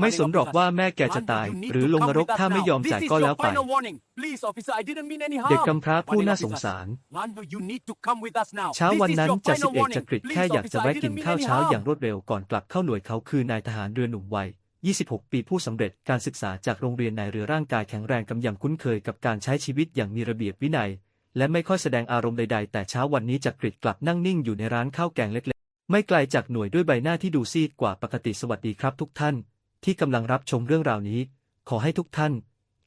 ไม่สนหรอกว่าแม่แกจะตาย หรือลงนรกถ้าไม่ยอมจ่ายก็แล้วไป เด็กกำพร้าผู้น่าสงสาร เช้าวันนั้นจ่าสิบเอกจักริดแค่อยากจะแวะกินข้าวเช้าอย่างรวดเร็วก่อนกลับเข้าหน่วยเขาคือนายทหารเรือหนุ่มวัย 26 ปีผู้สำเร็จการศึกษาจากโรงเรียนนายเรือร่างกายแข็งแรงกำยำคุ้นเคยกับการใช้ชีวิตอย่างมีระเบียบวินัย และไม่ค่อยแสดงอารมณ์ใดๆ แต่เช้าวันนี้จักริดกลับนั่งนิ่งอยู่ในร้านข้าวแกงเล็กๆ ไม่ไกลจากหน่วยด้วยใบหน้าที่ดูซีดกว่าปกติสวัสดีครับทุกท่าน ที่กำลังรับชมเรื่องราวนี้ ขอให้ทุกท่าน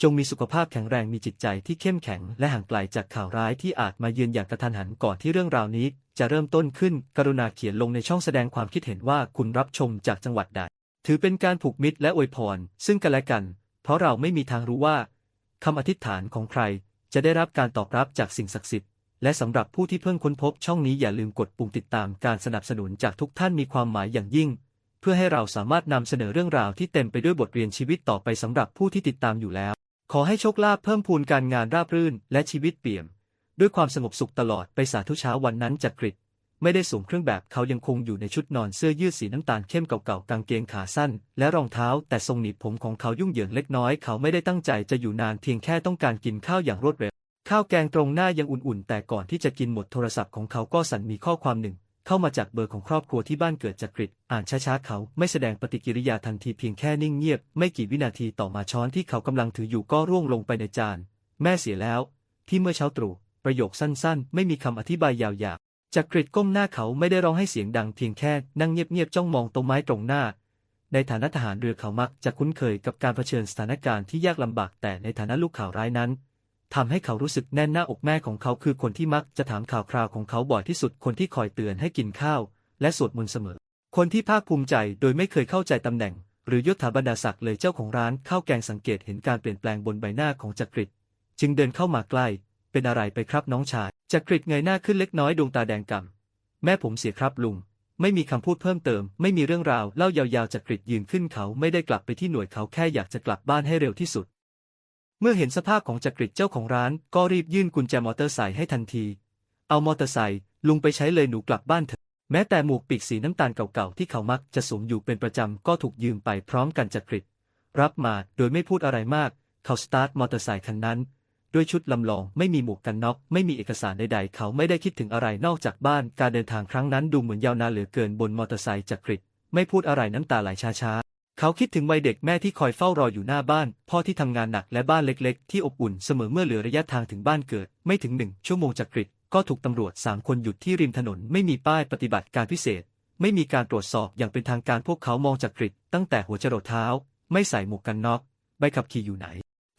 จงมีสุขภาพแข็งแรงมีจิตใจที่เข้มแข็งและห่างไกลจากข่าวร้ายที่อาจมาเยือนอย่างกระทันหันก่อนที่เรื่องราวนี้ จะเริ่มต้นขึ้น กรุณาเขียนลงในช่องแสดงความคิดเห็นว่าคุณรับชมจากจังหวัดใด ถือเป็นการผูกมิตรและอวยพร ซึ่งกันและกัน เพราะเราไม่มีทางรู้ว่าคำอธิษฐานของใคร จะได้รับการตอบรับจากสิ่งศักดิ์สิทธิ์และสำหรับผู้ที่เพิ่งค้นพบช่องนี้อย่าลืมกดปุ่มติดตามการสนับสนุนจากทุกท่านมีความหมายอย่างยิ่ง เพื่อให้เราสามารถนำเสนอเรื่องราวที่เต็มไปด้วยบทเรียนชีวิตต่อไปสำหรับผู้ที่ติดตามอยู่แล้ว ขอให้โชคลาภเพิ่มพูนการงานราบรื่น และชีวิตเปี่ยม ด้วยความสงบสุขตลอดไปสาธุเช้าวันนั้นจักริดไม่ได้สวมเครื่องแบบเขายังคงอยู่ในชุดนอนเสื้อยืดสีน้ำตาลเข้มเก่าๆกางเกงขาสั้น และรองเท้า แต่ทรงหนีบผมของเขายุ่งเหยิงเล็กน้อย เขาไม่ได้ตั้งใจจะอยู่นานเพียงแค่ต้องการกินข้าวอย่างรวดเร็ว ข้าวแกงตรงหน้ายังอุ่นๆ แต่ก่อนที่จะกินหมดโทรศัพท์ของเขาก็สั่นมีข้อความหนึ่ง เข้ามาจากเบอร์ของครอบครัวที่บ้านเกิดจักริดอ่านช้าๆเขาไม่แสดงปฏิกิริยาทันทีเพียงแค่นิ่งเงียบ ไม่กี่วินาทีต่อมาช้อนที่เขากำลังถืออยู่ก็ร่วงลงไปในจาน แม่เสียแล้ว ที่เมื่อเช้าตรู่ประโยคสั้นๆ ไม่มีคำอธิบายยาวๆจักริดก้มหน้าเขาไม่ได้ร้องให้เสียงดังเพียงแค่นั่งเงียบๆจ้องมองต้นไม้ตรงหน้า ในฐานะทหารเรือเขามักจะคุ้นเคยกับการเผชิญสถานการณ์ที่ยากลำบากแต่ในฐานะลูกข่าวร้ายนั้น ทำให้เขารู้สึกแน่นหน้าอกแม่ของเขาคือคนที่มักจะถามข่าวคราวของเขาบ่อยที่สุดคนที่คอยเตือนให้กินข้าว และสวดมนต์เสมอ คนที่ภาคภูมิใจโดยไม่เคยเข้าใจตำแหน่ง หรือยศถาบรรดาศักดิ์เลยเจ้าของร้านข้าวแกงสังเกตเห็นการเปลี่ยนแปลงบนใบหน้าของจักริดจึงเดินเข้ามาใกล้ เป็นอะไรไปครับน้องชายจักริดเงยหน้าขึ้นเล็กน้อยดวงตาแดงก่ำแม่ผมเสียครับลุงไม่มีคำพูดเพิ่มเติม ไม่มีเรื่องราวเล่ายาวๆจักริดยืนขึ้นเขาไม่ได้กลับไปที่หน่วยเขาแค่อยากจะกลับบ้านให้เร็วที่สุด เมื่อเห็นสภาพของจักริดเจ้าของร้าน ก็รีบยื่นกุญแจมอเตอร์ไซค์ให้ทันที เอามอเตอร์ไซค์ลุงไปใช้เลยหนูกลับบ้านเถอะ แม้แต่หมวกปีกสีน้ำตาลเก่าๆที่เขามักจะสวมอยู่เป็นประจำก็ถูกยืมไปพร้อมกันจักริดรับมาโดยไม่พูดอะไรมาก เขาสตาร์ทมอเตอร์ไซค์คันนั้น ด้วยชุดลำลองไม่มีหมวกกันน็อกไม่มีเอกสารใดๆ เขาไม่ได้คิดถึงอะไรนอกจากบ้าน การเดินทางครั้งนั้นดูเหมือนยาวนานเหลือเกินบนมอเตอร์ไซค์จักริดไม่พูดอะไรน้ำตาไหลช้าๆ เขาคิดถึงวัยเด็กแม่ที่คอยเฝ้ารออยู่หน้าบ้าน พ่อที่ทำงานหนักและบ้านเล็กๆ ที่อบอุ่นเสมอเมื่อเหลือระยะทางถึงบ้านเกิด ไม่ถึงหนึ่งชั่วโมงจักกริดก็ถูกตำรวจสามคนหยุดที่ริมถนนไม่มีป้ายปฏิบัติการพิเศษ ไม่มีการตรวจสอบอย่างเป็นทางการพวกเขามองจักริดตั้งแต่หัวจรดเท้า ไม่ใส่หมวกกันน็อกใบขับขี่อยู่ไหน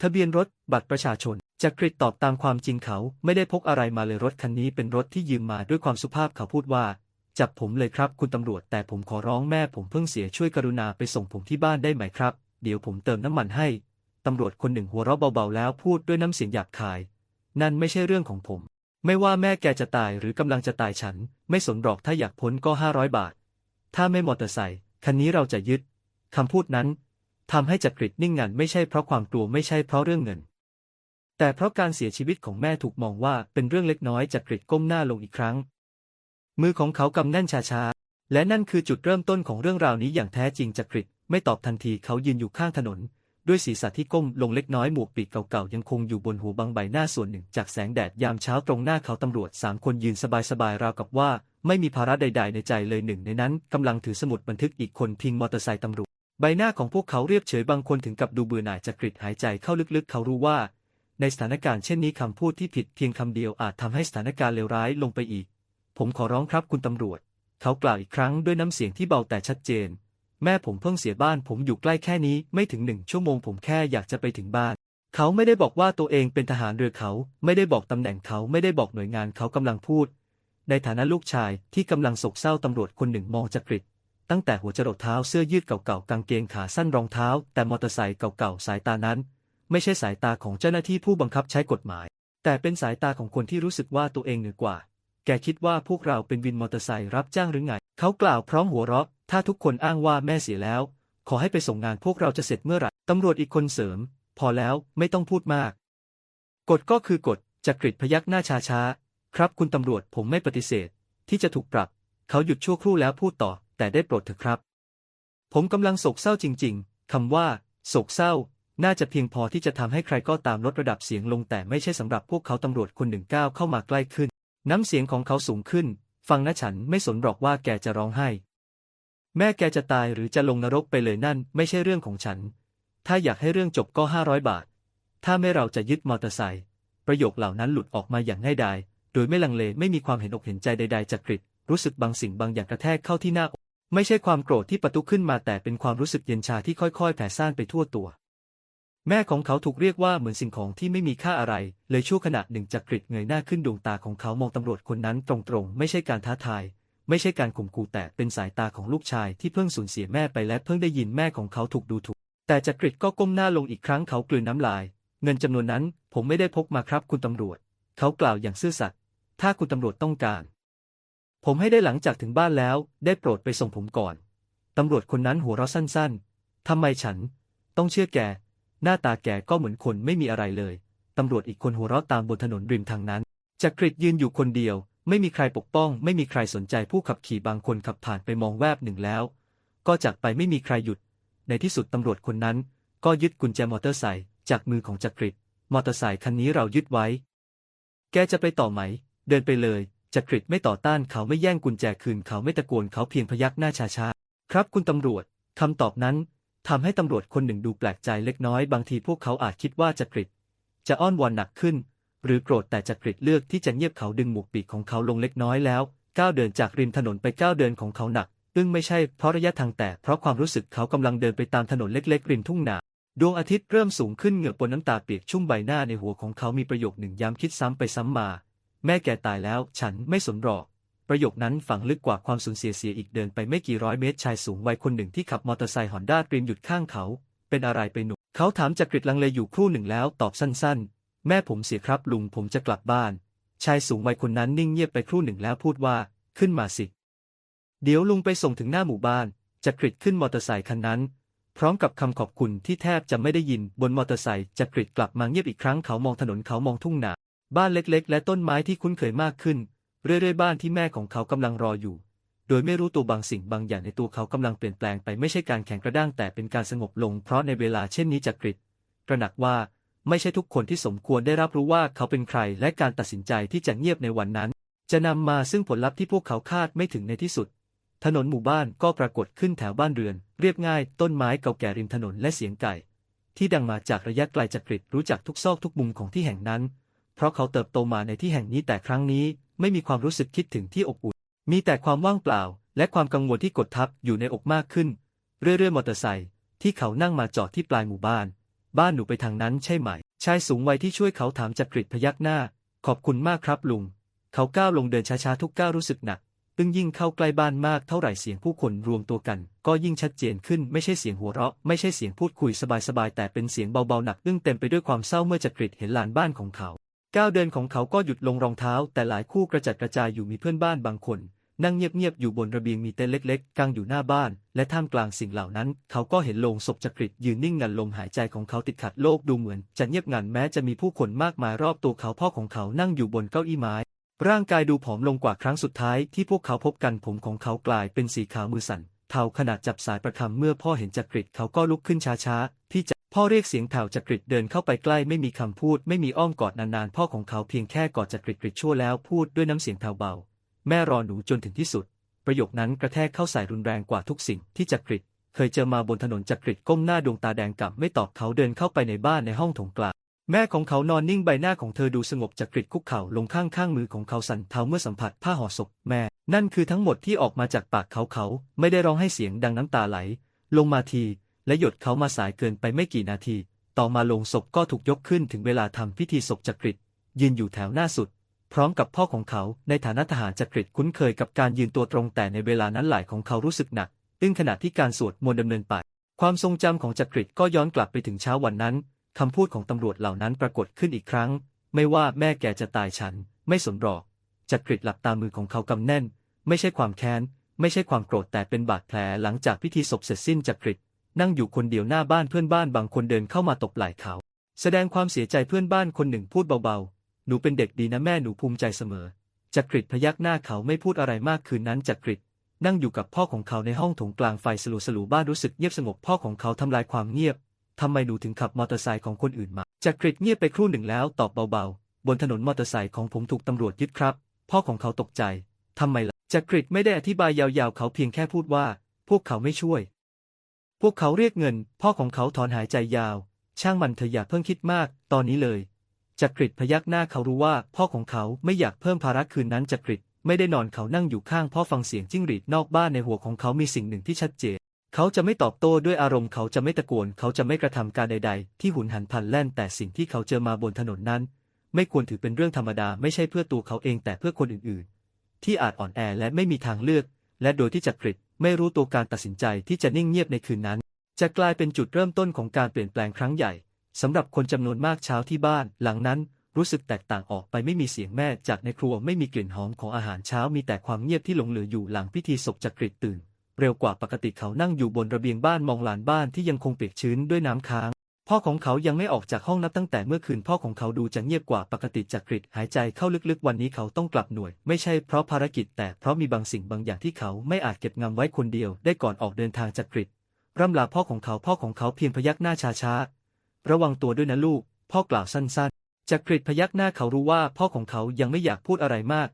ทะเบียนรถบัตรประชาชนจักริดตอบตามความจริงเขาไม่ได้พกอะไรมาเลยรถคันนี้เป็นรถที่ยืมมาด้วยความสุภาพเขาพูดว่า จับผมเลยครับ คุณตำรวจแต่ผมขอร้องแม่ผมเพิ่งเสียช่วยกรุณาไปส่งผมที่บ้านได้ไหมครับ เดี๋ยวผมเติมน้ำมันให้ ตำรวจคนหนึ่งหัวเราะเบาๆแล้วพูดด้วยน้ำเสียงหยาบคาย นั่นไม่ใช่เรื่องของผม ไม่ว่าแม่แกจะตายหรือกำลังจะตายฉัน ไม่สนหรอกถ้าอยากพ้นก็ห้าร้อยบาท ถ้าไม่มอเตอร์ไซค์คันนี้เราจะยึดคำพูดนั้นทำให้จักริดนิ่งงันไม่ใช่เพราะความกลัวไม่ใช่เพราะเรื่องเงิน แต่เพราะการเสียชีวิตของแม่ถูกมองว่าเป็นเรื่องเล็กน้อยจักริดก้มหน้าลงอีกครั้ง มือของเขากำแน่นช้าๆ และนั่นคือจุดเริ่มต้นของเรื่องราวนี้อย่างแท้จริงจักริดไม่ตอบทันทีเขายืนอยู่ข้างถนน ด้วยศีรษะที่ก้มลงเล็กน้อยหมวกปีกเก่าๆ ยังคงอยู่บนหัวบังใบหน้าส่วนหนึ่ง จากแสงแดดยามเช้าตรงหน้าเขาตำรวจสามคนยืนสบายๆราวกับว่า ไม่มีภาระใด ๆ ในใจเลยหนึ่ง ในนั้นกำลังถือสมุดบันทึกอีกคนพิงมอเตอร์ไซค์ตำรวจใบหน้าของพวกเขาเรียบเฉยบางคนถึงกับดูเบื่อหน่ายจักริดหายใจเข้าลึกๆ เขารู้ว่า ในสถานการณ์เช่นนี้คำพูดที่ผิดเพียงคำเดียวอาจทำให้สถานการณ์เลวร้ายลงไปอีก ผมขอร้องครับคุณตำรวจ เขากล่าวอีกครั้งด้วยน้ำเสียงที่เบาแต่ชัดเจน แม่ผมเพิ่งเสียบ้าน ผมอยู่ใกล้แค่นี้ไม่ถึงหนึ่งชั่วโมงผมแค่อยากจะไปถึงบ้าน เขาไม่ได้บอกว่าตัวเองเป็นทหารเรือเขา ไม่ได้บอกตำแหน่งเขาไม่ได้บอกหน่วยงานเขากำลังพูด ในฐานะลูกชายที่กำลังโศกเศร้าตำรวจคนหนึ่งมองจักริดตั้งแต่หัวจรดเท้าเสื้อยืดเก่าๆกางเกงขาสั้นรองเท้า แต่มอเตอร์ไซค์เก่าๆสายตานั้น ไม่ใช่สายตาของเจ้าหน้าที่ผู้บังคับใช้กฎหมาย แต่เป็นสายตาของคนที่รู้สึกว่าตัวเองเหนือกว่า แกคิดว่าพวกเราเป็นวินมอเตอร์ไซค์รับจ้างหรือไง เขากล่าวพร้อมหัวเราะ ถ้าทุกคนอ้างว่าแม่เสียแล้ว ขอให้ไปส่งงานพวกเราจะเสร็จเมื่อไหร่ ตำรวจอีกคนเสริม พอแล้วไม่ต้องพูดมาก กฎก็คือกฎจักริดพยักหน้าช้าๆ ครับคุณตำรวจผมไม่ปฏิเสธ ที่จะถูกปรับ เขาหยุดชั่วครู่แล้วพูดต่อ แต่ได้โปรดเถอะครับ ผมกำลังโศกเศร้าจริง ๆ คำว่า โศกเศร้า น่าจะเพียงพอที่จะทำให้ใครก็ตามลดระดับเสียงลง แต่ไม่ใช่สำหรับพวกเขาตำรวจคนหนึ่งก้าวเข้ามาใกล้ขึ้น น้ำเสียงของเขาสูงขึ้น ฟังนะฉันไม่สนหรอกว่าแกจะร้องไห้ แม่แกจะตายหรือจะลงนรกไปเลยนั่น ไม่ใช่เรื่องของฉัน ถ้าอยากให้เรื่องจบก็ห้าร้อยบาท ถ้าไม่เราจะยึดมอเตอร์ไซค์ ประโยคเหล่านั้นหลุดออกมาอย่างง่ายดาย โดยไม่ลังเลไม่มีความเห็นอกเห็นใจใด ๆจากกริดรู้สึกบางสิ่งบางอย่างกระแทกเข้าที่หน้าอก ไม่ใช่ความโกรธที่ประทุขึ้นมาแต่เป็นความรู้สึกเย็นชาที่ค่อยๆ แผ่ซ่านไปทั่วตัว แม่ของเขาถูกเรียกว่าเหมือนสิ่งของที่ไม่มีค่าอะไร เลยชั่วขณะหนึ่งจักริดเงยหน้าขึ้นดวงตาของเขามองตำรวจคนนั้นตรงๆ ไม่ใช่การท้าทาย ไม่ใช่การข่มขู่แต่เป็นสายตาของลูกชายที่เพิ่งสูญเสียแม่ไปและเพิ่งได้ยินแม่ของเขาถูกดูถูก แต่จักริดก็ก้มหน้าลงอีกครั้งเขากลืนน้ำลาย เงินจำนวนนั้นผมไม่ได้พกมาครับคุณตำรวจ เขากล่าวอย่างซื่อสัตย์ถ้าคุณตำรวจต้องการ ผมให้ได้หลังจากถึงบ้านแล้ว ได้โปรดไปส่งผมก่อนตำรวจคนนั้นหัวเราะสั้นๆทำไมฉัน ต้องเชื่อแก หน้าตาแกก็เหมือนคนไม่มีอะไรเลย ตำรวจอีกคนหัวเราะตามบนถนนริมทางนั้น จักริดยืนอยู่คนเดียว ไม่มีใครปกป้อง ไม่มีใครสนใจผู้ขับขี่บางคนขับผ่านไปมองแวบหนึ่งแล้ว ก็จากไปไม่มีใครหยุด ในที่สุดตำรวจคนนั้น ก็ยึดกุญแจมอเตอร์ไซค์จากมือของจักริดมอเตอร์ไซค์คันนี้เรายึดไว้ แกจะไปต่อไหม เดินไปเลยจักริดไม่ต่อต้านเขาไม่แย่งกุญแจคืนเขาไม่ตะโกนเขาเพียงพยักหน้าช้าๆ ครับคุณตำรวจ คำตอบนั้น ทำให้ตำรวจคนหนึ่งดูแปลกใจเล็กน้อยบางทีพวกเขาอาจคิดว่าจักริดจะอ้อนวอนหนักขึ้น หรือโกรธแต่จักริดเลือกที่จะเงียบเขาดึงหมวกปีกของเขาลงเล็กน้อยแล้วก้าวเดินจากริมถนนไปก้าวเดินของเขาหนักอึ้งไม่ใช่เพราะระยะทางแต่เพราะความรู้สึกเขากำลังเดินไปตามถนนเล็กๆ ริมทุ่งนาดวงอาทิตย์เริ่มสูงขึ้นเหงื่อปนน้ำตาเปียกชุ่มใบหน้าในหัวของเขามีประโยคหนึ่งย้ำคิดซ้ำไปซ้ำมา แม่แกตายแล้วฉันไม่สนหรอก ประโยคนั้นฝังลึกกว่าความสูญเสียเสียอีกเดินไปไม่กี่ร้อยเมตรชายสูงวัยคนหนึ่งที่ขับมอเตอร์ไซค์ฮอนด้าดรีมหยุดข้างเขา เป็นอะไรไปหนุ่มเขาถามจักริดลังเลอยู่ครู่หนึ่งแล้วตอบสั้นๆ แม่ผมเสียครับลุงผมจะกลับบ้าน ชายสูงวัยคนนั้นนิ่งเงียบไปครู่หนึ่งแล้วพูดว่าขึ้นมาสิ เดี๋ยวลุงไปส่งถึงหน้าหมู่บ้านจักริดขึ้นมอเตอร์ไซค์คันนั้น พร้อมกับคำขอบคุณที่แทบจะไม่ได้ยินบนมอเตอร์ไซค์จักริดกลับมาเงียบอีกครั้งเขามองถนนเขามองทุ่งนาบ้านเล็กๆ และต้นไม้ที่คุ้นเคยมากขึ้น เรื่อยๆบ้านที่แม่ของเขากำลังรออยู่ โดยไม่รู้ตัวบางสิ่งบางอย่างในตัวเขากำลังเปลี่ยนแปลงไปไม่ใช่การแข็งกระด้างแต่เป็นการสงบลง เพราะในเวลาเช่นนี้จักริดตระหนักว่าไม่ใช่ทุกคนที่สมควรได้รับรู้ว่าเขาเป็นใคร และการตัดสินใจที่จะเงียบในวันนั้น จะนำมาซึ่งผลลัพธ์ที่พวกเขาคาดไม่ถึงในที่สุด ถนนหมู่บ้านก็ปรากฏขึ้นแถวบ้านเรือน เรียบง่าย ต้นไม้เก่าแก่ริมถนนและเสียงไก่ ที่ดังมาจากระยะไกลจักริดรู้จักทุกซอกทุกมุมของที่แห่งนั้น เพราะเขาเติบโตมาในที่แห่งนี้แต่ครั้งนี้ ไม่มีความรู้สึกคิดถึงที่อบอุ่น มีแต่ความว่างเปล่า และความกังวลที่กดทับอยู่ในอกมากขึ้น เรื่อยๆมอเตอร์ไซค์ที่เขานั่งมาจอดที่ปลายหมู่บ้าน บ้านหนูไปทางนั้นใช่ไหม ชายสูงวัยที่ช่วยเขาถามจักริดพยักหน้า ขอบคุณมากครับลุง เขาก้าวลงเดินช้าๆทุกก้าวรู้สึกหนักตึงยิ่งเข้าใกล้บ้านมากเท่าไหร่เสียงผู้คนรวมตัวกัน ก็ยิ่งชัดเจนขึ้นไม่ใช่เสียงหัวเราะ ไม่ใช่เสียงพูดคุยสบายๆแต่เป็นเสียงเบาๆหนักอึ้งเต็มไปด้วยความเศร้าเมื่อจักริดเห็นลานบ้านของเขา ก้าวเดินของเขาก็หยุดลงรองเท้า แต่หลายคู่กระจัดกระจายอยู่มีเพื่อนบ้านบางคน นั่งเงียบๆอยู่บนระเบียงมีเต็นท์เล็กๆกางอยู่หน้าบ้าน และท่ามกลางสิ่งเหล่านั้น เขาก็เห็นโลงศพจักริดยืนนิ่งงันลมหายใจของเขาติดขัดโลกดูเหมือน จะเงียบงันแม้จะมีผู้คนมากมายรอบตัวเขาพ่อของเขานั่งอยู่บนเก้าอี้ไม้ร่างกายดูผอมลงกว่าครั้งสุดท้ายที่พวกเขาพบกันผมของเขากลายเป็นสีขาวมือสั่นเทาขนาดจับสายประคำเมื่อพ่อเห็นจักริดเขาก็ลุกขึ้นช้าๆพี่จะ พ่อเรียกเสียงแผ่วจักริดเดินเข้าไปใกล้ไม่มีคำพูดไม่มีอ้อมกอดนานๆ พ่อของเขาเพียงแค่กอดจักริดกริดชั่วแล้วพูดด้วยน้ำเสียงแผ่วเบา แม่รอหนูจนถึงที่สุด ประโยคนั้นกระแทกเข้าใส่รุนแรงกว่าทุกสิ่งที่จักริดเคยเจอมาบนถนนจักริดก้มหน้าดวงตาแดงกล่ำไม่ตอบเขาเดินเข้าไปในบ้านในห้องถงกลางแม่ของเขานอนนิ่งใบหน้าของเธอดูสงบจักริดคุกเข่าลงข้างข้างมือของเขาสั่นเทาเมื่อสัมผัสผ้าห่อศพแม่ นั่นคือทั้งหมดที่ออกมาจากปากเขาเขา ไม่ได้ร้องให้เสียงดังน้ำตาไหล ลงมาที และหยดเขามาสายเกินไปไม่กี่นาที ต่อมาลงศพก็ถูกยกขึ้นถึงเวลาทำพิธีศพจักริดยืนอยู่แถวหน้าสุด พร้อมกับพ่อของเขาในฐานะทหารจักริดคุ้นเคยกับการยืนตัวตรงแต่ในเวลานั้นไหลของเขารู้สึกหนักอึ้งขณะที่การสวดมนต์ดำเนินไป ความทรงจำของจักริดก็ย้อนกลับไปถึงเช้าวันนั้นคำพูดของตำรวจเหล่านั้นปรากฏขึ้นอีกครั้ง ไม่ว่าแม่แกจะตายฉัน ไม่สนหรอกจักริดหลับตามือของเขากำแน่น ไม่ใช่ความแค้น ไม่ใช่ความโกรธแต่เป็นบาดแผลหลังจากพิธีศพเสร็จสิ้นจักริด นั่งอยู่คนเดียวหน้าบ้านเพื่อนบ้านบางคนเดินเข้ามาตบไหล่เขา แสดงความเสียใจเพื่อนบ้านคนหนึ่งพูดเบาๆ หนูเป็นเด็กดีนะแม่หนูภูมิใจเสมอ จักริดพยักหน้าเขาไม่พูดอะไรมากคืนนั้นจักริดนั่งอยู่กับพ่อของเขาในห้องถงกลางไฟสลัวสลัวบ้านรู้สึกเงียบสงบพ่อของเขาทำลายความเงียบทำไมหนูถึงขับมอเตอร์ไซค์ของคนอื่นมาจักริดเงียบไปครู่หนึ่งแล้วตอบเบาๆ บนถนนมอเตอร์ไซค์ของผมถูกตำรวจยึดครับ พ่อของเขาตกใจทำไมล่ะจักริดไม่ได้อธิบายยาวๆ เขาเพียงแค่พูดว่า พวกเขาไม่ช่วย พวกเขาเรียกเงิน พ่อของเขาถอนหายใจยาว ช่างมันเธออย่าเพิ่งคิดมาก ตอนนี้เลยจักริดพยักหน้าเขารู้ว่า พ่อของเขาไม่อยากเพิ่มภาระคืนนั้นจักริดไม่ได้นอนเขานั่งอยู่ข้างพ่อฟังเสียงจิ้งหรีดนอกบ้านในหัวของเขามีสิ่งหนึ่งที่ชัดเจน เขาจะไม่ตอบโต้ด้วยอารมณ์เขาจะไม่ตะโกนเขาจะไม่กระทำการใด ๆ ที่หุนหันพลันแล่น แต่สิ่งที่เขาเจอมาบนถนนนั้น ไม่ควรถือเป็นเรื่องธรรมดาไม่ใช่เพื่อตัวเขาเองแต่เพื่อคนอื่นๆ ที่อาจอ่อนแอและไม่มีทางเลือก และโดยที่จักริด ไม่รู้ตัวการตัดสินใจที่จะนิ่งเงียบในคืนนั้น จะกลายเป็นจุดเริ่มต้นของการเปลี่ยนแปลงครั้งใหญ่สำหรับคนจำนวนมากเช้าที่บ้าน หลังนั้นรู้สึกแตกต่างออกไปไม่มีเสียงแม่จากในครัวไม่มีกลิ่นหอมของอาหารเช้ามีแต่ความเงียบที่หลงเหลืออยู่หลังพิธีศพจักริดตื่น เร็วกว่าปกติเขานั่งอยู่บนระเบียงบ้านมองลานบ้านที่ยังคงเปียกชื้นด้วยน้ำค้าง พ่อของเขายังไม่ออกจากห้องนับตั้งแต่เมื่อคืนพ่อของเขาดูจะเงียบกว่าปกติจักริดหายใจเข้าลึกๆ วันนี้เขาต้องกลับหน่วย ไม่ใช่เพราะภารกิจแต่เพราะมีบางสิ่งบางอย่างที่เขาไม่อาจเก็บงำไว้คนเดียวได้ก่อนออกเดินทางจักริดร่ำลาพ่อของเขาพ่อของเขาเพียงพยักหน้าช้าๆระวังตัวด้วยนะลูก พ่อกล่าวสั้นๆจักริดพยักหน้าเขารู้ว่าพ่อของเขายังไม่อยากพูดอะไรมาก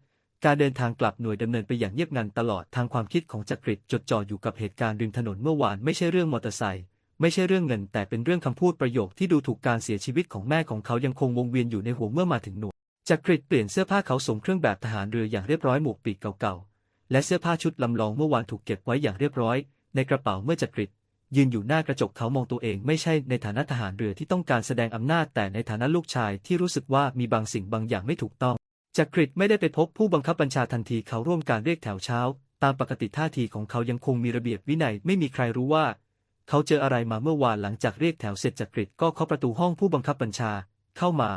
การเดินทางกลับหน่วยดำเนินไปอย่างเงียบงันตลอดทางความคิดของจักริดจดจ่ออยู่กับเหตุการณ์ริมถนนเมื่อวานไม่ใช่เรื่องมอเตอร์ไซค์ ไม่ใช่เรื่องเงิน แต่เป็นเรื่องคำพูดประโยคที่ดูถูกการเสียชีวิตของแม่ของเขายังคงวงเวียนอยู่ในหัวเมื่อมาถึงหน่วยจักริดเปลี่ยนเสื้อผ้าเขาสวมเครื่องแบบทหารเรืออย่างเรียบร้อยหมวกปีกเก่าๆ และเสื้อผ้าชุดลำลองเมื่อวานถูกเก็บไว้อย่างเรียบร้อย ในกระเป๋าเมื่อจักริดยืนอยู่หน้ากระจกเขามองตัวเองไม่ใช่ในฐานะทหารเรือที่ต้องการแสดงอำนาจแต่ในฐานะลูกชายที่รู้สึกว่ามีบางสิ่งบางอย่างไม่ถูกต้องจักริดไม่ได้ไปพบผู้บังคับบัญชาทันทีเขาร่วมการเรียกแถวเช้า ตามปกติท่าทีของเขายังคงมีระเบียบวินัยไม่มีใครรู้ว่า เขาเจออะไรมาเมื่อวานหลังจากเรียกแถวเสร็จจักริดก็เคาะประตูห้องผู้บังคับบัญชา เข้ามา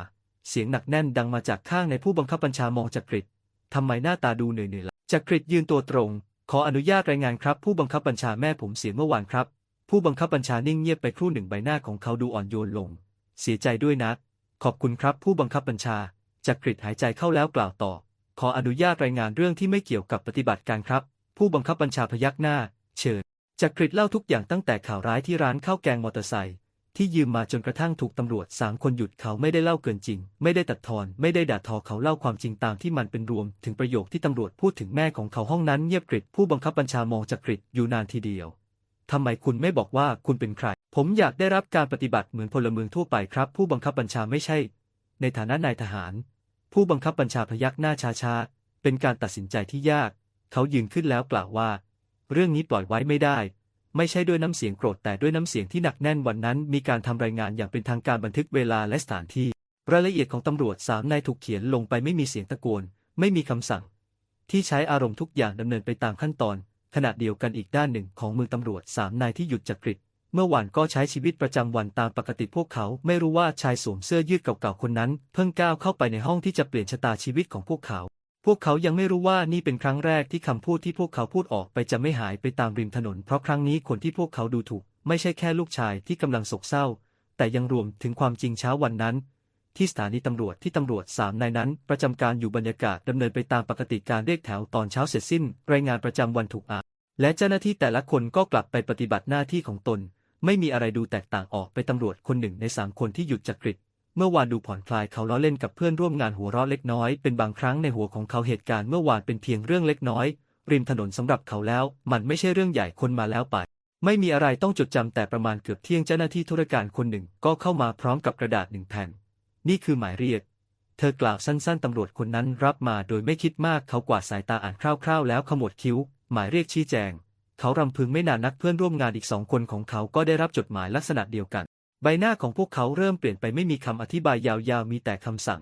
เสียงหนักแน่นดังมาจากข้างในผู้บังคับบัญชามองจักริดทำไมหน้าตาดูเหนื่อยๆล่ะจักริดยืนตัวตรง ขออนุญาตรายงานครับผู้บังคับบัญชาแม่ผมเสียเมื่อวานครับ ผู้บังคับบัญชานิ่งเงียบไปครู่หนึ่งใบหน้าของเขาดูอ่อนโยนลง เสียใจด้วยนะ ขอบคุณครับผู้บังคับบัญชาจักริดหายใจเข้าแล้วกล่าวต่อ ขออนุญาตรายงานเรื่องที่ไม่เกี่ยวกับปฏิบัติการครับ ผู้บังคับบัญชาพยักหน้า เชิญ จักริดเล่าทุกอย่างตั้งแต่ข่าวร้ายที่ร้านข้าวแกงมอเตอร์ไซค์ที่ยืมมาจนกระทั่งถูกตำรวจสามคนหยุดเขาไม่ได้เล่าเกินจริง ไม่ได้ตัดทอน ไม่ได้ด่าทอเขาเล่าความจริงตามที่มันเป็นรวม ถึงประโยคที่ตำรวจพูดถึงแม่ของเขาห้องนั้นเงียบกริบผู้บังคับบัญชามองจักริดอยู่นานทีเดียวทำไมคุณไม่บอกว่าคุณเป็นใคร ผมอยากได้รับการปฏิบัติเหมือนพลเมืองทั่วไปครับ ผู้บังคับบัญชาไม่ใช่ ในฐานะนายทหาร ผู้บังคับบัญชาพยักหน้าช้าๆเป็นการตัดสินใจที่ยาก เขายืนขึ้นแล้วกล่าวว่า เรื่องนี้ปล่อยไว้ไม่ได้ ไม่ใช่ด้วยน้ำเสียงโกรธแต่ด้วยน้ำเสียงที่หนักแน่นวันนั้น มีการทำรายงานอย่างเป็นทางการบันทึกเวลาและสถานที่ รายละเอียดของตำรวจสามนายถูกเขียนลงไปไม่มีเสียงตะโกน ไม่มีคำสั่ง ที่ใช้อารมณ์ทุกอย่างดำเนินไปตามขั้นตอน ขณะเดียวกันอีกด้านหนึ่งของมือตำรวจสามนายที่หยุดจักริดเมื่อวานก็ใช้ชีวิตประจำวันตามปกติพวกเขาไม่รู้ว่าชายสวมเสื้อยืดเก่าๆคนนั้น เพิ่งก้าวเข้าไปในห้องที่จะเปลี่ยนชะตาชีวิตของพวกเขา พวกเขายังไม่รู้ว่านี่เป็นครั้งแรกที่คำพูดที่พวกเขาพูดออกไปจะไม่หายไปตามริมถนน เพราะครั้งนี้คนที่พวกเขาดูถูก ไม่ใช่แค่ลูกชายที่กำลังโศกเศร้า แต่ยังรวมถึงความจริงเช้าวันนั้น ที่สถานีตำรวจที่ตำรวจสามนายนั้น ประจำการอยู่บรรยากาศดำเนินไปตามปกติการเรียกแถวตอนเช้าเสร็จสิ้น รายงานประจำวันถูกอ่านและเจ้าหน้าที่แต่ละคนก็กลับไปปฏิบัติหน้าที่ของตน ไม่มีอะไรดูแตกต่างออกไปตำรวจคนหนึ่งในสามคนที่หยุดจักริด เมื่อวานดูผ่อนคลายเขาล้อเล่นกับเพื่อนร่วมงานหัวเราะเล็กน้อยเป็นบางครั้งในหัวของเขาเหตุการณ์เมื่อวานเป็นเพียงเรื่องเล็กน้อย ริมถนนสำหรับเขาแล้ว มันไม่ใช่เรื่องใหญ่คนมาแล้วไป ไม่มีอะไรต้องจดจำแต่ประมาณเกือบเที่ยงเจ้าหน้าที่ธุรการคนหนึ่งก็เข้ามาพร้อมกับกระดาษหนึ่งแผ่น นี่คือหมายเรียก เธอกล่าวสั้นๆตำรวจคนนั้นรับมาโดยไม่คิดมากเขากวาดสายตาอ่านคร่าวๆ แล้วขมวดคิ้ว หมายเรียกชี้แจง เขารำพึงไม่นานนักเพื่อนร่วมงานอีกสองคนของเขาก็ได้รับจดหมายลักษณะเดียวกัน ใบหน้าของพวกเขาเริ่มเปลี่ยนไปไม่มีคำอธิบายยาวๆ มีแต่คำสั่ง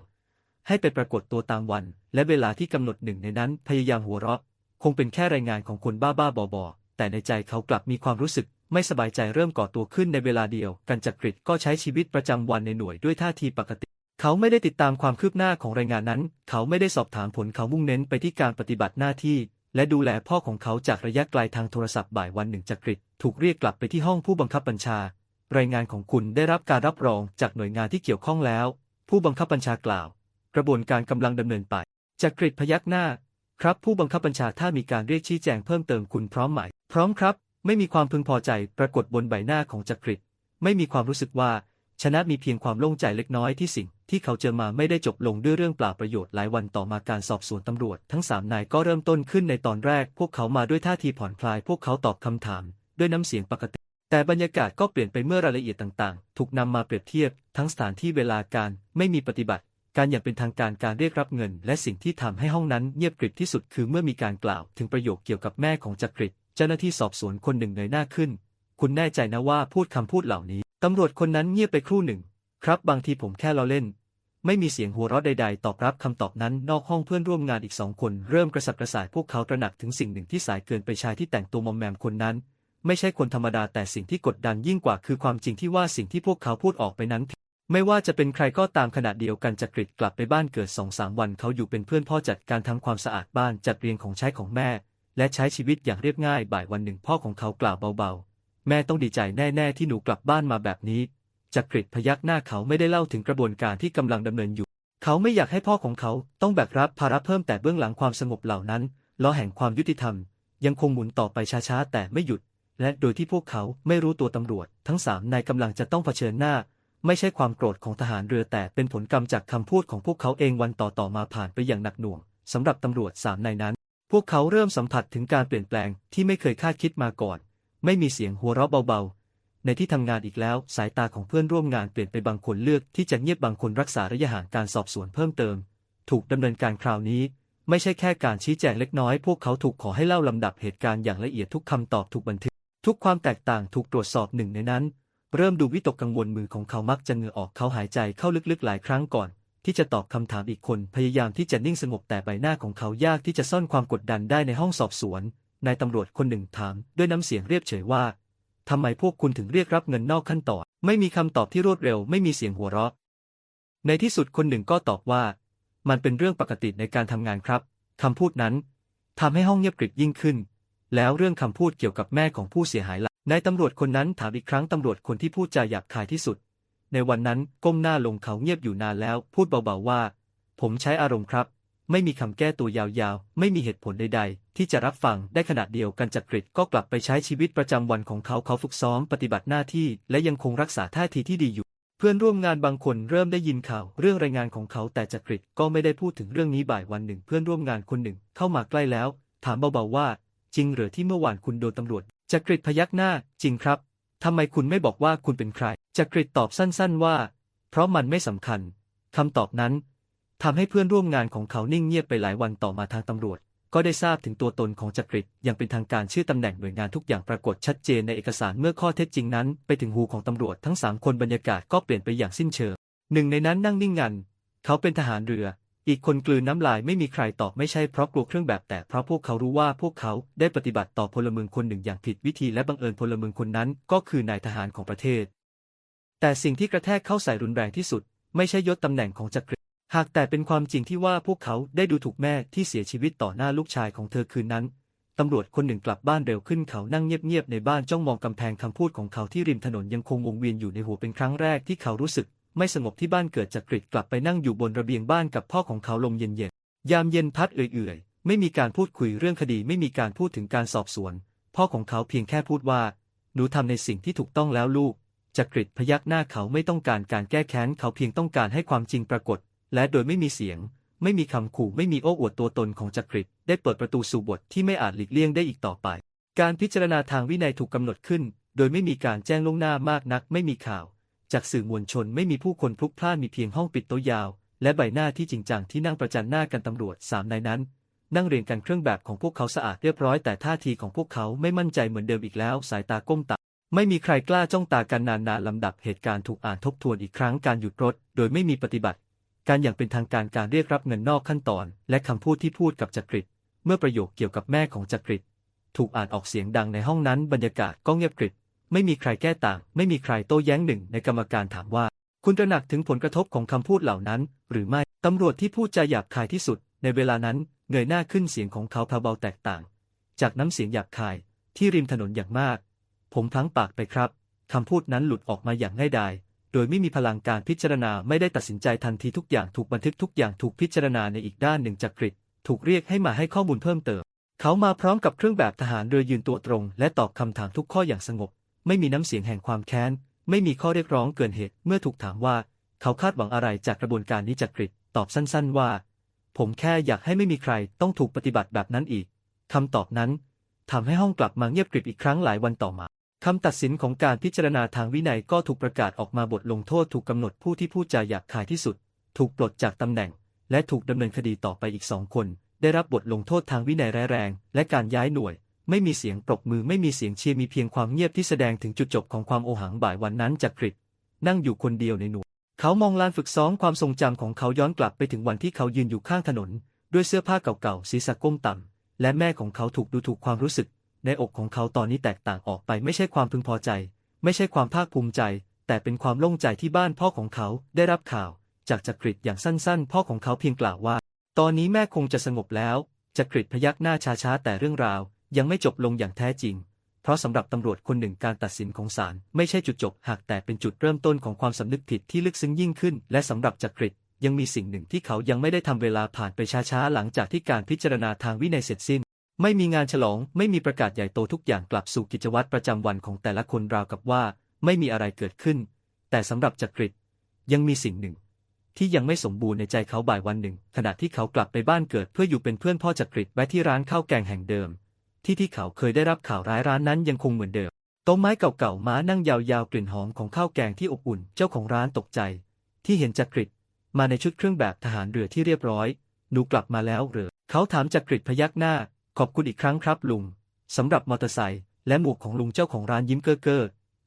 ให้ไปปรากฏตัวตามวัน และเวลาที่กำหนดหนึ่งในนั้นพยายามหัวเราะ คงเป็นแค่รายงานของคนบ้าๆบอๆแต่ในใจเขากลับมีความรู้สึกไม่สบายใจเริ่มก่อตัวขึ้นในเวลาเดียว กันจักริดก็ใช้ชีวิตประจำวันในหน่วยด้วยท่าทีปกติ เขาไม่ได้ติดตามความคืบหน้าของรายงานนั้น เขาไม่ได้สอบถามผลเขามุ่งเน้นไปที่การปฏิบัติหน้าที่ และดูแลพ่อของเขาจากระยะไกลทางโทรศัพท์บ่ายวันหนึ่งจักริดถูกเรียกกลับไปที่ห้องผู้บังคับบัญชา รายงานของคุณได้รับการรับรองจากหน่วยงานที่เกี่ยวข้องแล้ว ผู้บังคับบัญชากล่าว กระบวนการกำลังดำเนินไปจักริดพยักหน้าคครับ ผู้บังคับบัญชาถ้ามีการเรียกชี้แจงเพิ่มเติมคุณพร้อมไหม พร้อมครับ ไม่มีความพึงพอใจปรากฏบนใบหน้าของจักริดไม่มีความรู้สึกว่า ชนะมีเพียงความโล่งใจเล็กน้อยที่สิ่ง ที่เขาเจอมาไม่ได้จบลงด้วยเรื่องเปล่าประโยชน์หลายวันต่อมาการสอบสวนตำรวจทั้งสามนายก็เริ่มต้นขึ้นในตอนแรก พวกเขามาด้วยท่าทีผ่อนคลาย พวกเขาตอบคำถาม ด้วยน้ำเสียงปกติ แต่บรรยากาศก็เปลี่ยนไปเมื่อรายละเอียดต่างๆ ถูกนำมาเปรียบเทียบ ทั้งสถานที่เวลาการไม่มีปฏิบัติ การอย่างเป็นทางการการเรียกรับเงิน และสิ่งที่ทำให้ห้องนั้นเงียบกริบที่สุดคือเมื่อมีการกล่าว ถึงประโยคเกี่ยวกับแม่ของจักริดเจ้าหน้าที่สอบสวนคนหนึ่งเงยหน้าขึ้น คุณแน่ใจนะว่าพูดคำพูดเหล่านี้ตำรวจคนนั้นเงียบไปครู่หนึ่ง ครับบางทีผมแค่ล้อเล่น ไม่มีเสียงหัวเราะใด ๆ ตอบรับคำตอบนั้น นอกห้องเพื่อนร่วมงานอีกสองคน เริ่มกระสับกระส่ายพวกเขาตระหนักถึงสิ่งหนึ่งที่สายเกินไปชายที่แต่งตัวมอมแมมคนนั้น ไม่ใช่คนธรรมดาแต่สิ่งที่กดดันยิ่งกว่าคือความจริงที่ว่าสิ่งที่พวกเขาพูดออกไปนั้น ไม่ว่าจะเป็นใครก็ตามขณะเดียวกันจักริดกลับไปบ้านเกิดสองสามวันเขาอยู่เป็นเพื่อนพ่อจัดการทำความสะอาดบ้านจัดเรียงของใช้ของแม่ และใช้ชีวิตอย่างเรียบง่ายบ่ายวันหนึ่งพ่อของเขากล่าวเบาๆ แม่ต้องดีใจแน่ๆที่หนูกลับบ้านมาแบบนี้จักริดพยักหน้าเขาไม่ได้เล่าถึงกระบวนการที่กำลังดำเนินอยู่ เขาไม่อยากให้พ่อของเขาต้องแบกรับภาระเพิ่มแต่เบื้องหลังความสงบเหล่านั้นล้อแห่งความยุติธรรม ยังคงหมุนต่อไปช้าๆแต่ไม่หยุด และโดยที่พวกเขาไม่รู้ตัวตำรวจ ทั้งสามนายกำลังจะต้องเผชิญหน้า ไม่ใช่ความโกรธของทหารเรือแต่เป็นผลกรรมจากคำพูดของพวกเขาเองวันต่อๆมาผ่านไปอย่างหนักหน่วงสำหรับตำรวจสามนายนั้น พวกเขาเริ่มสัมผัสถึงการเปลี่ยนแปลงที่ไม่เคยคาดคิดมาก่อน ไม่มีเสียงหัวเราะเบาๆ ในที่ทำงานอีกแล้ว สายตาของเพื่อนร่วมงานเปลี่ยนไปบางคนเลือกที่จะเงียบบางคนรักษาระยะห่างการสอบสวนเพิ่มเติม ถูกดำเนินการคราวนี้ไม่ใช่แค่การชี้แจงเล็กน้อย พวกเขาถูกขอให้เล่าลำดับเหตุการณ์อย่างละเอียดทุกคำตอบถูกบันทึก ทุกความแตกต่างถูกตรวจสอบหนึ่งในนั้น เริ่มดูวิตกกังวลมือของเขามักจะเหงื่อออกเขาหายใจเข้าลึกๆหลายครั้งก่อน ที่จะตอบคำถามอีกคนพยายามที่จะนิ่งสงบแต่ใบหน้าของเขายากที่จะซ่อนความกดดันได้ในห้องสอบสวนนายตำรวจคนหนึ่งถามด้วยน้ำเสียงเรียบเฉยว่าทำไมพวกคุณถึงเรียกรับเงินนอกขั้นตอนไม่มีคำตอบที่รวดเร็วไม่มีเสียงหัวเราะ ในที่สุดคนหนึ่งก็ตอบว่า มันเป็นเรื่องปกติในการทำงานครับคำพูดนั้นทำให้ห้องเงียบกริบยิ่งขึ้น แล้วเรื่องคำพูดเกี่ยวกับแม่ของผู้เสียหายล่ะนายตำรวจคนนั้นถามอีกครั้งตำรวจคนที่พูดจาหยาบคายที่สุด ในวันนั้นก้มหน้าลงเขาเงียบอยู่นานแล้ว พูดเบาๆว่า ผมใช้อารมณ์ครับ ไม่มีคำแก้ตัวยาวๆ ไม่มีเหตุผลใดๆ ที่จะรับฟังได้ขณะเดียวกันจักริดก็กลับไปใช้ชีวิตประจำวันของเขาเขาฝึกซ้อมปฏิบัติหน้าที่ และยังคงรักษาท่าทีที่ดีอยู่ เพื่อนร่วมงานบางคนเริ่มได้ยินข่าวเรื่องรายงานของเขาแต่จักริดก็ไม่ได้พูดถึงเรื่องนี้บ่ายวันหนึ่ง เพื่อนร่วมงานคนหนึ่งเข้ามาใกล้แล้ว ถามเบาๆว่า จริงหรือที่เมื่อวานคุณโดนตำรวจจักริดพยักหน้า จริงครับทำไมคุณไม่บอกว่าคุณเป็นใครจักริดตอบสั้น ๆว่า เพราะมันไม่สำคัญคำตอบนั้นทำให้เพื่อนร่วมงานของเขานิ่งเงียบไปหลายวันต่อมาทางตำรวจ ก็ได้ทราบถึงตัวตนของจักริดอย่างเป็นทางการชื่อตำแหน่งหน่วยงานทุกอย่างปรากฏชัดเจนในเอกสารเมื่อข้อเท็จจริงนั้น ไปถึงหูของตำรวจทั้งสามคนบรรยากาศก็เปลี่ยนไปอย่างสิ้นเชิงหนึ่งในนั้นนั่งนิ่งงัน เขาเป็นทหารเรือ อีกคนกลืนน้ำลายไม่มีใครตอบไม่ใช่เพราะกลัวเครื่องแบบแต่เพราะพวกเขารู้ว่าพวกเขาได้ปฏิบัติต่อพลเมืองคนหนึ่งอย่างผิดวิธีและบังเอิญพลเมืองคนนั้นก็คือนายทหารของประเทศ แต่สิ่งที่กระแทกเข้าใส่รุนแรงที่สุด ไม่ใช่ยศตำแหน่งของจักริดหากแต่เป็นความจริงที่ว่าพวกเขาได้ดูถูกแม่ที่เสียชีวิตต่อหน้าลูกชายของเธอคืนนั้นตำรวจคนหนึ่งกลับบ้านเร็วขึ้นเขานั่งเงียบๆในบ้านจ้องมองกำแพงคำพูดของเขาที่ริมถนนยังคงวงเวียนอยู่ในหัวเป็นครั้งแรกที่เขารู้สึก ไม่สงบที่บ้านเกิดจากกริดกลับไปนั่งอยู่บนระเบียงบ้านกับพ่อของเขาลมเย็นๆ ยามเย็นพัดเอื่อยๆ ไม่มีการพูดคุยเรื่องคดีไม่มีการพูดถึงการสอบสวน พ่อของเขาเพียงแค่พูดว่า หนูทำในสิ่งที่ถูกต้องแล้วลูกจักริดพยักหน้าเขาไม่ต้องการการแก้แค้นเขาเพียงต้องการให้ความจริงปรากฏ และโดยไม่มีเสียง ไม่มีคำขู่ไม่มีโอ้อวดตัวตนของจักริดได้เปิดประตูสู่บทที่ไม่อาจหลีกเลี่ยงได้อีกต่อไป การพิจารณาทางวินัยถูกกำหนดขึ้น โดยไม่มีการแจ้งล่วงหน้ามากนัก ไม่มีข่าว จากสื่อมวลชนไม่มีผู้คนพลุกพล่านมีเพียงห้องปิดโต๊ะยาว และใบหน้าที่จริงจังที่นั่งประจันหน้ากันตำรวจสามนายนั้น นั่งเรียงกันเครื่องแบบของพวกเขาสะอาดเรียบร้อยแต่ท่าทีของพวกเขาไม่มั่นใจเหมือนเดิมอีกแล้ว สายตาก้มต่ำไม่มีใครกล้าจ้องตากันนานๆลำดับเหตุการณ์ถูกอ่านทบทวนอีกครั้งการหยุดรถ โดยไม่มีปฏิบัติ การอย่างเป็นทางการการเรียกรับเงินนอกขั้นตอน และคำพูดที่พูดกับจักริดเมื่อประโยคเกี่ยวกับแม่ของจักริดถูกอ่านออกเสียงดังในห้องนั้นบรรยากาศก็เงียบกริบ ไม่มีใครแก้ต่าง ไม่มีใครโต้แย้งหนึ่งในกรรมการถามว่า คุณตระหนักถึงผลกระทบของคำพูดเหล่านั้น หรือไม่ตำรวจที่พูดจาหยาบคายที่สุด ในเวลานั้นเงยหน้าขึ้นเสียงของเขาเบาแตกต่าง จากน้ำเสียงหยาบคายที่ริมถนนอย่างมาก ผมพลั้งปากไปครับคำพูดนั้นหลุดออกมาอย่างง่ายดายโดยไม่มีพลังการพิจารณาไม่ได้ตัดสินใจทันทีทุกอย่างถูกบันทึกทุกอย่างถูกพิจารณาในอีกด้านหนึ่งจากกริดถูกเรียกให้มาให้ข้อมูลเพิ่มเติม เขามาพร้อมกับเครื่องแบบทหารเรือยืนตัวตรง และตอบคำถามทุกข้ออย่างสงบ ไม่มีน้ำเสียงแห่งความแค้น ไม่มีข้อเรียกร้องเกินเหตุ เมื่อถูกถามว่า เขาคาดหวังอะไรจากกระบวนการนี้จากกริดตอบสั้น ๆ ว่า ผมแค่อยากให้ไม่มีใครต้องถูกปฏิบัติแบบนั้นอีกคำตอบนั้นทำให้ห้องกลับมาเงียบกริบอีกครั้งหลายวันต่อมาคำตัดสินของการพิจารณาทางวินัยก็ถูกประกาศออกมาบทลงโทษถูกกำหนดผู้ที่พูดจาหยาบคายที่สุด ถูกปลดจากตำแหน่ง และถูกดำเนินคดีต่อไปอีกสองคน ได้รับบทลงโทษทางวินัยร้ายแรง และการย้ายหน่วย ไม่มีเสียงปรบมือไม่มีเสียงเชียร์มีเพียงความเงียบที่แสดงถึงจุดจบของความโอหังบ่ายวันนั้นจากกริดนั่งอยู่คนเดียวในหน่วยเขามองลานฝึกซ้อมความทรงจำของเขาย้อนกลับไปถึงวันที่เขายืนอยู่ข้างถนน ด้วยเสื้อผ้าเก่าๆศีรษะก้มต่ำและแม่ของเขาถูกดูถูกความรู้สึก ในอกของเขาตอนนี้แตกต่างออกไปไม่ใช่ความพึงพอใจ ไม่ใช่ความภาคภูมิใจ แต่เป็นความโล่งใจที่บ้านพ่อของเขาได้รับข่าว จากจักริดอย่างสั้นๆ พ่อของเขาเพียงกล่าวว่า ตอนนี้แม่คงจะสงบแล้วจักริดพยักหน้าช้าๆแต่เรื่องราว ยังไม่จบลงอย่างแท้จริง เพราะสำหรับตำรวจคนหนึ่งการตัดสินของศาลไม่ใช่จุดจบ หากแต่เป็นจุดเริ่มต้นของความสำนึกผิดที่ลึกซึ้งยิ่งขึ้น และสำหรับจักริดยังมีสิ่งหนึ่งที่เขายังไม่ได้ทำเวลาผ่านไปช้าๆหลังจากที่การพิจารณาทางวินัยเสร็จสิ้น ไม่มีงานฉลอง ไม่มีประกาศใหญ่โตทุกอย่างกลับสู่กิจวัตรประจำวันของแต่ละคนราวกับว่า ไม่มีอะไรเกิดขึ้น แต่สำหรับจักริดยังมีสิ่งหนึ่ง ที่ยังไม่สมบูรณ์ในใจเขาบ่ายวันหนึ่ง ขณะที่เขากลับไปบ้านเกิดเพื่ออยู่เป็นเพื่อนพ่อจักริดแวะที่ร้านข้าวแกงแห่งเดิม ที่ที่เขาเคยได้รับข่าวร้ายร้านนั้นยังคงเหมือนเดิมโต๊ะไม้เก่าๆม้านั่งยาวๆกลิ่นหอมของข้าวแกงที่อบอุ่นเจ้าของร้านตกใจ ที่เห็นจักริดมาในชุดเครื่องแบบทหารเรือที่เรียบร้อย หนูกลับมาแล้วเหรือเขาถามจักริดพยักหน้า ขอบคุณอีกครั้งครับลุงสำหรับมอเตอร์ไซค์และหมวกของลุงเจ้าของร้านยิ้มเก้อเก้อ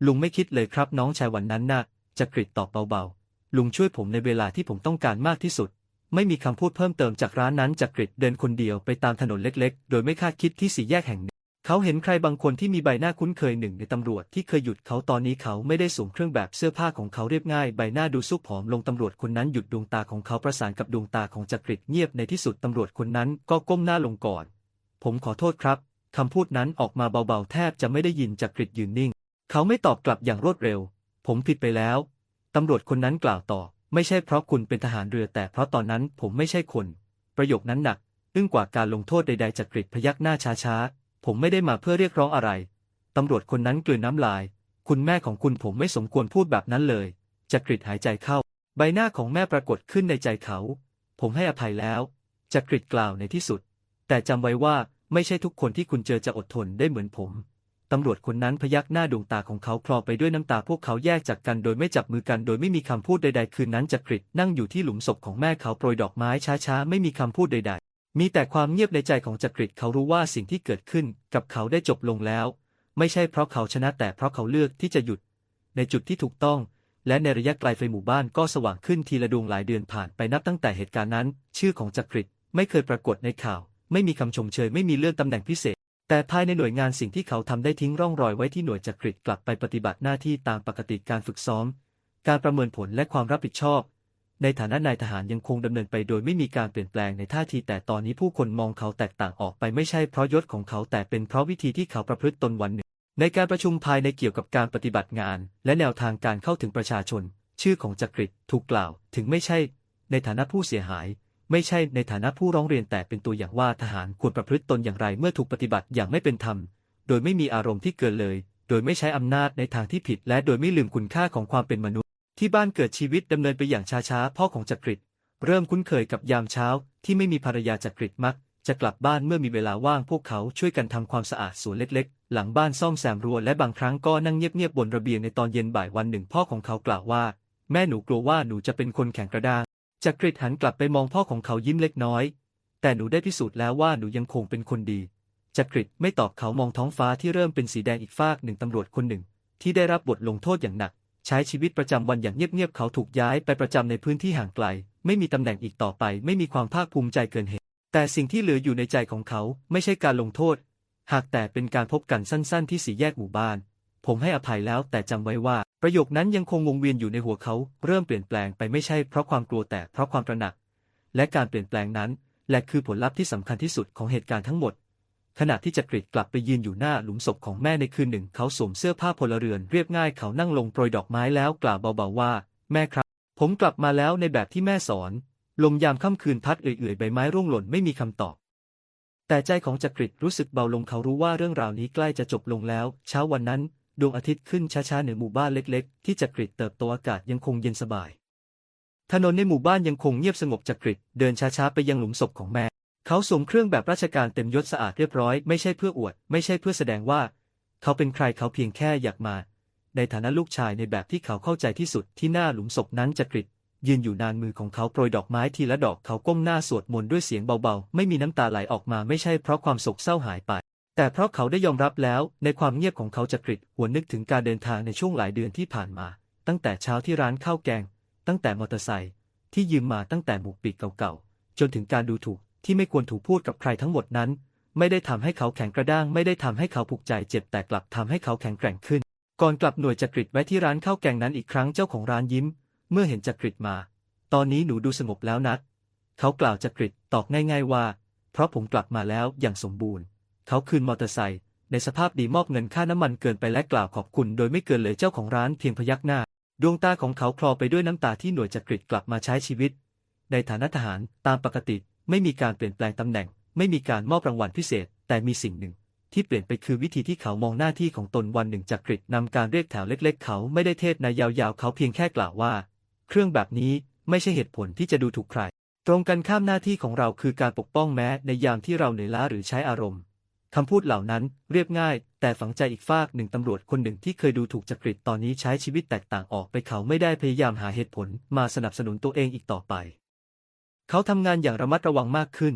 ลุงไม่คิดเลยครับน้องชายวันนั้นนะ่ะจักริดตอบเบาๆลุงช่วยผมในเวลาที่ผมต้องการมากที่สุด ไม่มีคำพูดเพิ่มเติมจากร้านนั้นจักริดเดินคนเดียวไปตามถนนเล็กๆ โดยไม่คาดคิดที่สี่แยกแห่งหนึ่ง เขาเห็นใครบางคนที่มีใบหน้าคุ้นเคยหนึ่งในตำรวจที่เคยหยุดเขาตอนนี้เขาไม่ได้สวมเครื่องแบบเสื้อผ้าของเขาเรียบง่ายใบหน้าดูซุกผอมลงตำรวจคนนั้นหยุดดวงตาของเขาประสานกับดวงตาของจักริดเงียบในที่สุดตำรวจคนนั้นก็ก้มหน้าลงก่อน ผมขอโทษครับคำพูดนั้นออกมาเบาๆ แทบจะไม่ได้ยินจักริดยืนนิ่ง เขาไม่ตอบกลับอย่างรวดเร็ว ผมผิดไปแล้วตำรวจคนนั้นกล่าวต่อ ไม่ใช่เพราะคุณเป็นทหารเรือแต่เพราะตอนนั้นผมไม่ใช่คน ประโยคนั้นหนักอึ้งกว่าการลงโทษใดๆจากกริดพยักหน้าช้าๆ ผมไม่ได้มาเพื่อเรียกร้องอะไร ตำรวจคนนั้นกลืนน้ำลาย คุณแม่ของคุณผมไม่สมควรพูดแบบนั้นเลยจักริดหายใจเข้า ใบหน้าของแม่ปรากฏขึ้นในใจเขา ผมให้อภัยแล้วจักริดกล่าวในที่สุด แต่จำไว้ว่าไม่ใช่ทุกคนที่คุณเจอจะอดทนได้เหมือนผม ตำรวจคนนั้นพยักหน้าดวงตาของเขาคลอไปด้วยน้ำตาพวกเขาแยกจากกันโดยไม่จับมือกันโดยไม่มีคำพูดใดๆ คืนนั้นจักริดนั่งอยู่ที่หลุมศพของแม่เขาโปรยดอกไม้ช้าๆ ไม่มีคำพูดใดๆ มีแต่ความเงียบในใจของจักริดเขารู้ว่าสิ่งที่เกิดขึ้นกับเขาได้จบลงแล้ว ไม่ใช่เพราะเขาชนะแต่เพราะเขาเลือกที่จะหยุด ในจุดที่ถูกต้อง และในระยะไกลไฟหมู่บ้านก็สว่างขึ้นทีละดวงหลายเดือนผ่านไปนับตั้งแต่เหตุการณ์นั้น ชื่อของจักริดไม่เคยปรากฏในข่าว ไม่มีคำชมเชยไม่มีเลื่อนตำแหน่งพิเศษ แต่ภายในหน่วยงานสิ่งที่เขาทำได้ทิ้งร่องรอยไว้ที่หน่วยจักริดกลับไปปฏิบัติหน้าที่ตามปกติการฝึกซ้อม การประเมินผลและความรับผิดชอบ ในฐานะนายทหารยังคงดำเนินไปโดยไม่มีการเปลี่ยนแปลงในท่าทีแต่ตอนนี้ผู้คนมองเขาแตกต่างออกไปไม่ใช่เพราะยศของเขาแต่เป็นเพราะวิธีที่เขาประพฤติตนวันหนึ่ง ในการประชุมภายในเกี่ยวกับการปฏิบัติงาน และแนวทางการเข้าถึงประชาชน ชื่อของจักริดถูกกล่าว ถึงไม่ใช่ ในฐานะผู้เสียหาย ไม่ใช่ในฐานะผู้ร้องเรียนแต่เป็นตัวอย่างว่าทหารควรประพฤติตนอย่างไรเมื่อถูกปฏิบัติอย่างไม่เป็นธรรม โดยไม่มีอารมณ์ที่เกินเลย โดยไม่ใช้อำนาจในทางที่ผิด และโดยไม่ลืมคุณค่าของความเป็นมนุษย์ ที่บ้านเกิดชีวิตดำเนินไปอย่างช้าๆพ่อของจักริดเริ่มคุ้นเคยกับยามเช้า ที่ไม่มีภรรยาจักริดมัก จะกลับบ้านเมื่อมีเวลาว่างพวกเขาช่วยกันทำความสะอาดสวนเล็กๆ หลังบ้านซ่อมแซมรั้วและบางครั้งก็นั่งเงียบๆบนระเบียงในตอนเย็นบ่ายวันหนึ่งพ่อของเขากล่าวว่า แม่หนูกลัวว่าหนูจะเป็นคนแข็งกระด้าง จักริดหันกลับไปมองพ่อของเขายิ้มเล็กน้อย แต่หนูได้พิสูจน์แล้วว่าหนูยังคงเป็นคนดีจักริดไม่ตอบเขามองท้องฟ้าที่เริ่มเป็นสีแดงอีกฟากหนึ่งตำรวจคนหนึ่ง ที่ได้รับบทลงโทษอย่างหนัก ใช้ชีวิตประจำวันอย่างเงียบๆเขาถูกย้ายไปประจำในพื้นที่ห่างไกล ไม่มีตำแหน่งอีกต่อไป ไม่มีความภาคภูมิใจเกินเหตุ แต่สิ่งที่เหลืออยู่ในใจของเขาไม่ใช่การลงโทษ หากแต่เป็นการพบกันสั้น ๆ ที่สี่แยกหมู่บ้าน ผมให้อภัยแล้วแต่จำไว้ว่า ประโยคนั้นยังคงวงเวียนอยู่ในหัวเขาเริ่มเปลี่ยนแปลงไปไม่ใช่เพราะความกลัวแต่เพราะความตระหนัก และการเปลี่ยนแปลงนั้นและคือผลลัพธ์ที่สำคัญที่สุดของเหตุการณ์ทั้งหมด ขณะที่จักริดกลับไปยืนอยู่หน้าหลุมศพของแม่ในคืนหนึ่ง เขาสวมเสื้อผ้าพลเรือนเรียบง่ายเขานั่งลงโปรยดอกไม้แล้วกล่าวเบาๆว่า แม่ครับ ผมกลับมาแล้วในแบบที่แม่สอน ลมยามค่ำคืนพัดเอื่อยๆใบไม้ร่วงหล่นไม่มีคำตอบแต่ใจของจักริดรู้สึกเบาลงเขารู้ว่าเรื่องราวนี้ใกล้จะจบลงแล้ว เช้าวันนั้น ดวงอาทิตย์ขึ้นช้าๆเหนือหมู่บ้านเล็กๆ ที่จักริดเติบโตอากาศยังคงเย็นสบาย ถนนในหมู่บ้านยังคงเงียบสงบจักริดเดินช้าๆไปยังหลุมศพของแม่ เขาสวมเครื่องแบบราชการเต็มยศสะอาดเรียบร้อย ไม่ใช่เพื่ออวด ไม่ใช่เพื่อแสดงว่า เขาเป็นใครเขาเพียงแค่อยากมา ในฐานะลูกชายในแบบที่เขาเข้าใจที่สุดที่หน้าหลุมศพนั้นจักริดยืนอยู่นานมือของเขาโปรยดอกไม้ทีละดอกเขาก้มหน้าสวดมนต์ด้วยเสียงเบาๆ ไม่มีน้ำตาไหลออกมาไม่ใช่เพราะความโศกเศร้าหายไป แต่เพราะเขาได้ยอมรับแล้วในความเงียบของเขาจักริดหวนนึกถึงการเดินทางในช่วงหลายเดือนที่ผ่านมา ตั้งแต่เช้าที่ร้านข้าวแกง ตั้งแต่มอเตอร์ไซค์ที่ยืมมาตั้งแต่หมวกปีกเก่าๆจนถึงการดูถูกที่ไม่ควรถูกพูดกับใครทั้งหมดนั้น ไม่ได้ทำให้เขาแข็งกระด้าง ไม่ได้ทำให้เขาผูกใจเจ็บแต่กลับทำให้เขาแข็งแกร่งขึ้น ก่อนกลับหน่วยจักริดไว้ที่ร้านข้าวแกงนั้นอีกครั้งเจ้าของร้านยิ้ม เมื่อเห็นจักริดมา ตอนนี้หนูดูสงบแล้วนักเขากล่าวจักริดตอบง่าย ๆว่า เพราะผมกลับมาแล้วอย่างสมบูรณ์ เขาคืนมอเตอร์ไซค์ในสภาพดีมอบเงินค่าน้ำมันเกินไปและกล่าวขอบคุณโดยไม่เกินเลยเจ้าของร้านเพียงพยักหน้า ดวงตาของเขาคลอไปด้วยน้ำตาที่หน่วยจักริดกลับมาใช้ชีวิต ในฐานะทหารตามปกติ ไม่มีการเปลี่ยนแปลงตำแหน่ง ไม่มีการมอบรางวัลพิเศษ แต่มีสิ่งหนึ่ง ที่เปลี่ยนไปคือวิธีที่เขามองหน้าที่ของตนวันหนึ่งจักริดนำการเรียกแถวเล็ก ๆ เขาไม่ได้เทศนายยาวๆ เขาเพียงแค่กล่าวว่า เครื่องแบบนี้ไม่ใช่เหตุผลที่จะดูถูกใคร ตรงกันข้ามหน้าที่ของเราคือการปกป้องแม้ในยามที่เราเหนื่อยล้าหรือใช้อารมณ์ คำพูดเหล่านั้นเรียบง่าย แต่ฝังใจอีกฝากหนึ่งตำรวจคนหนึ่งที่เคยดูถูกจักริดตอนนี้ใช้ชีวิตแตกต่างออกไปเขาไม่ได้พยายามหาเหตุผลมาสนับสนุนตัวเองอีกต่อไป เขาทำงานอย่างระมัดระวังมากขึ้น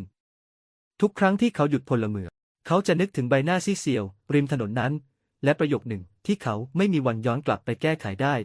ทุกครั้งที่เขาหยุดพลเมืองเขาจะนึกถึงใบหน้าซีเซียว ริมถนนนั้น และประโยคหนึ่งที่เขาไม่มีวันย้อนกลับไปแก้ไขได้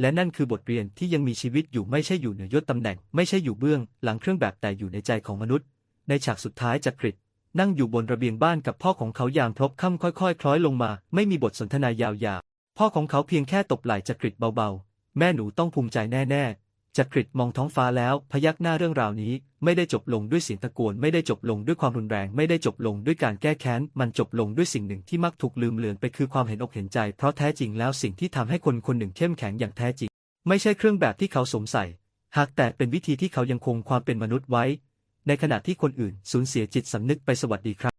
และนั่นคือบทเรียนที่ยังมีชีวิตอยู่ไม่ใช่อยู่เหนือยศตำแหน่ง ไม่ใช่อยู่เบื้อง หลังเครื่องแบบแต่อยู่ในใจของมนุษย์ ในฉากสุดท้ายจักริด นั่งอยู่บนระเบียงบ้านกับพ่อของเขาอย่างพลบค่ำค่อยๆ คล้อยลงมา ไม่มีบทสนทนายาวๆ พ่อของเขาเพียงแค่ตบไหล่จักริดเบาๆ แม่หนูต้องภูมิใจแน่ๆจักริดมองท้องฟ้าแล้ว พยักหน้าเรื่องราวนี้ ไม่ได้จบลงด้วยเสียงตะโกนไม่ได้จบลงด้วยความรุนแรง ไม่ได้จบลงด้วยการแก้แค้น มันจบลงด้วยสิ่งหนึ่งที่มักถูกลืมเลือนไปคือความเห็นอกเห็นใจ เพราะแท้จริงแล้วสิ่งที่ทำให้คนคนหนึ่งเข้มแข็งอย่างแท้จริง ไม่ใช่เครื่องแบบที่เขาสวมใส่หากแต่เป็นวิธีที่เขายังคงความเป็นมนุษย์ไว้ ในขณะที่คนอื่นสูญเสียจิตสำนึกไปสวัสดีครับ